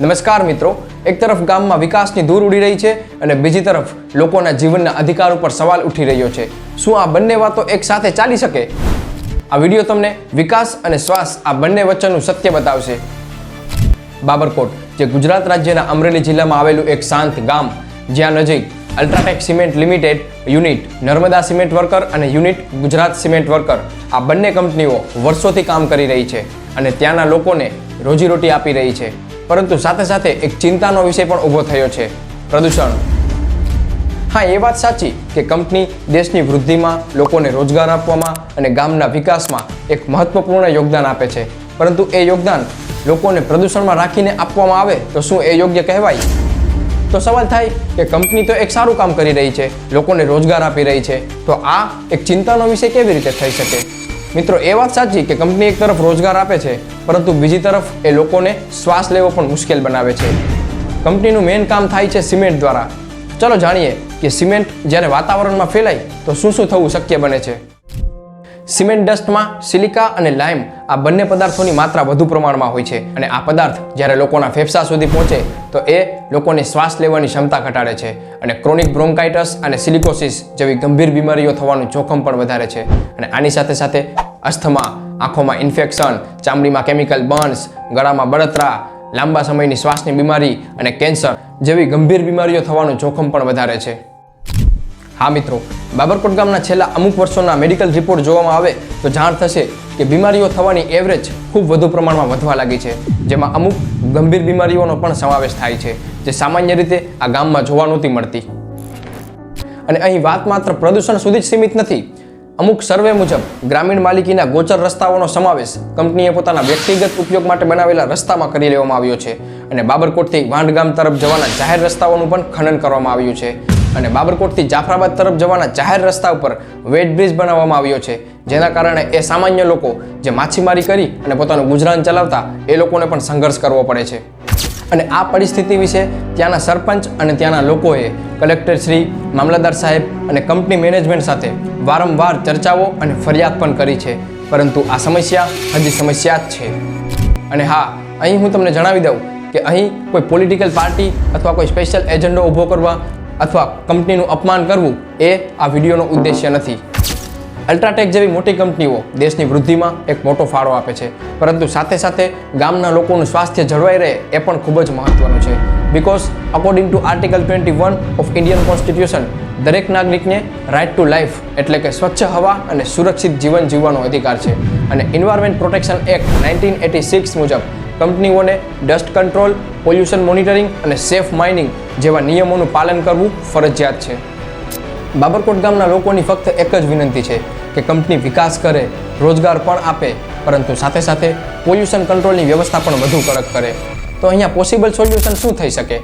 નમસ્કાર મિત્રો. એક તરફ ગામમાં વિકાસની ધૂર ઉડી રહી છે અને બીજી તરફ લોકોના જીવનના અધિકાર ઉપર સવાલ ઉઠી રહ્યો છે. શું આ બંને વાતો એક સાથે ચાલી શકે? આ વીડિયો તમને વિકાસ અને શ્વાસ આ બંને વચ્ચેનું સત્ય બતાવશે. બાબરકોટ, જે ગુજરાત રાજ્યના અમરેલી જિલ્લામાં આવેલું એક શાંત ગામ, જ્યાં નજીક UltraTech cement limited unit, Narmada cement worker અને યુનિટ ગુજરાત સિમેન્ટ વર્કર આ બંને કંપનીઓ વર્ષોથી કામ કરી રહી છે અને ત્યાંના લોકોને રોજીરોટી આપી રહી છે. પરંતુ સાથે સાથે એક ચિંતાનો વિષય પણ ઊભો થયો છે. પ્રદૂષણ. હા, એ વાત સાચી કે કંપની દેશની વૃદ્ધિમાં, લોકોને રોજગાર આપવામાં અને ગામના વિકાસમાં એક મહત્વપૂર્ણ યોગદાન આપે છે. પરંતુ એ યોગદાન લોકોને પ્રદૂષણમાં રાખીને આપવામાં આવે તો શું એ યોગ્ય કહેવાય? તો સવાલ થાય કે કંપની તો એક સારું કામ કરી રહી છે, લોકોને રોજગાર આપી રહી છે, તો આ એક ચિંતાનો વિષય કેવી રીતે થઈ શકે? મિત્રો, એ વાત સાચી કે કંપની એક તરફ રોજગાર આપે છે, પરંતુ બીજી તરફ એ લોકોને શ્વાસ લેવો પણ મુશ્કેલ બનાવે છે. કંપનીનું મેઇન કામ થાય છે સિમેન્ટ દ્વારા. ચલો જાણીએ કે સિમેન્ટ જ્યારે વાતાવરણમાં ફેલાય, તો શું શું થવું શક્ય બને છે? સિમેન્ટ ડસ્ટમાં સિલિકા અને લાઇમ આ બંને પદાર્થોની માત્રા વધુ પ્રમાણમાં હોય છે અને આ પદાર્થ જ્યારે લોકોના ફેફસા સુધી પહોંચે, તો એ લોકોને શ્વાસ લેવાની ક્ષમતા ઘટાડે છે અને ક્રોનિક બ્રોન્કાઇટસ અને સિલિકોસિસ જેવી ગંભીર બીમારીઓ થવાનું જોખમ પણ વધારે છે. અને આની સાથે સાથે અસ્થમા, આંખોમાં ઇન્ફેક્શન, ચામડીમાં કેમિકલ બર્ન્સ ગળામાં બળતરા, લાંબા સમયની શ્વાસની બીમારી અને કેન્સર જેવી ગંભીર બીમારીઓ થવાનું જોખમ પણ વધારે છે. હા મિત્રો, બાબરકોટ ગામના છેલ્લા અમુક વર્ષોના મેડિકલ રિપોર્ટ જોવામાં આવે તો જાણ થશે કે બીમારીઓ થવાની એવરેજ ખૂબ વધુ પ્રમાણમાં વધવા લાગી છે, જેમાં અમુક ગંભીર બીમારીઓનો પણ સમાવેશ થાય છે, જે સામાન્ય રીતે આ ગામમાં જોવા નહોતી મળતી. અને અહીં વાત માત્ર પ્રદૂષણ સુધી જ સીમિત નથી અમુક સર્વે મુજબ ગ્રામીણ માલિકીના ગોચર રસ્તાઓનો સમાવેશ કંપનીએ પોતાના વ્યક્તિગત ઉપયોગ માટે બનાવેલા રસ્તામાં કરી લેવામાં આવ્યો છે અને બાબરકોટથી વાંડગામ તરફ જવાના જાહેર રસ્તાઓનું પણ ખનન કરવામાં આવ્યું છે અને બાબરકોટથી જાફરાબાદ તરફ જવાના જાહેર રસ્તા ઉપર વેટ બ્રિજ બનાવવામાં આવ્યો છે, જેના કારણે એ સામાન્ય લોકો જે માછીમારી કરી અને પોતાનું ગુજરાન ચલાવતા એ લોકોને પણ સંઘર્ષ કરવો પડે છે. અને આ પરિસ્થિતિ વિશે ત્યાંના સરપંચ અને ત્યાંના લોકોએ કલેક્ટર શ્રી, મામલતદાર સાહેબ અને કંપની મેનેજમેન્ટ સાથે વારંવાર ચર્ચાઓ અને ફરિયાદ પણ કરી છે. પરંતુ આ સમસ્યા હજી સમસ્યા જ છે. અને હા, અહીં હું તમને જણાવી દઉં કે અહીં કોઈ પોલિટિકલ પાર્ટી અથવા કોઈ સ્પેશિયલ એજન્ડો ઊભો કરવા અથવા કંપનીનું અપમાન કરવું એ આ વિડીયોનો ઉદ્દેશ્ય નથી. અલ્ટ્રાટેક જેવી મોટી કંપનીઓ દેશની વૃદ્ધિમાં એક મોટો ફાળો આપે છે. પરંતુ સાથે સાથે ગામના લોકોનું સ્વાસ્થ્ય જળવાઈ રહે એ પણ ખૂબ જ મહત્વનું છે. Because according to article twenty one of Indian constitution દરેક નાગરિકને રાઇટ ટુ લાઈફ એટલે કે સ્વચ્છ હવા અને સુરક્ષિત જીવન જીવવાનો અધિકાર છે. અને environment protection act nineteen eighty six મુજબ કંપનીઓને ડસ્ટ કંટ્રોલ પોલ્યુશન મોનિટરિંગ અને સેફ માઇનિંગ જેવા નિયમોનું પાલન કરવું ફરજિયાત છે. બાબરકોટ ગામના લોકોની ફક્ત એક જ વિનંતી છે કે કંપની વિકાસ કરે, રોજગાર પણ આપે, પરંતુ સાથે સાથે પોલ્યુશન કંટ્રોલની વ્યવસ્થા પણ વધુ કડક કરે. તો અહીંયા પોસિબલ સોલ્યુશન શું થઈ શકે?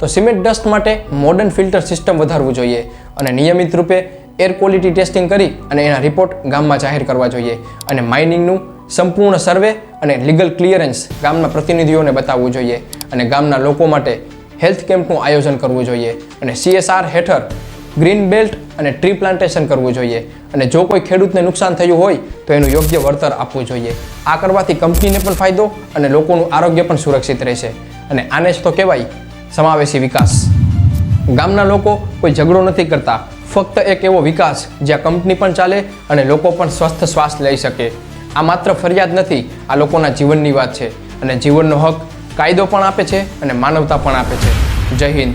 તો સિમેન્ટ ડસ્ટ માટે મોડર્ન ફિલ્ટર સિસ્ટમ વધારવું જોઈએ અને નિયમિત રૂપે એર ક્વોલિટી ટેસ્ટિંગ કરી અને એના રિપોર્ટ ગામમાં જાહેર કરવા જોઈએ અને માઇનિંગનું સંપૂર્ણ સર્વે અને લીગલ ક્લિયરન્સ ગામના પ્રતિનિધિઓને બતાવવું જોઈએ અને ગામના લોકો માટે હેલ્થ કેમ્પનું આયોજન કરવું જોઈએ અને સીએસઆર હેઠળ ગ્રીન બેલ્ટ અને ટ્રી પ્લાન્ટેશન કરવું જોઈએ. અને જો કોઈ ખેડૂતને નુકસાન થયું હોય, તો એનું યોગ્ય વળતર આપવું જોઈએ. આ કરવાથી કંપનીને પણ ફાયદો અને લોકોનું આરોગ્ય પણ સુરક્ષિત રહેશે. અને આને જ તો કહેવાય સમાવેશી વિકાસ. ગામના લોકો કોઈ ઝઘડો નથી કરતા. ફક્ત એક એવો વિકાસ જ્યાં કંપની પણ ચાલે અને લોકો પણ સ્વસ્થ શ્વાસ લઈ શકે. આ માત્ર ફરિયાદ નથી, આ લોકોના જીવનની વાત છે. અને જીવનનો હક કાયદો પણ આપે છે અને માનવતા પણ આપે છે. જય હિન્દ.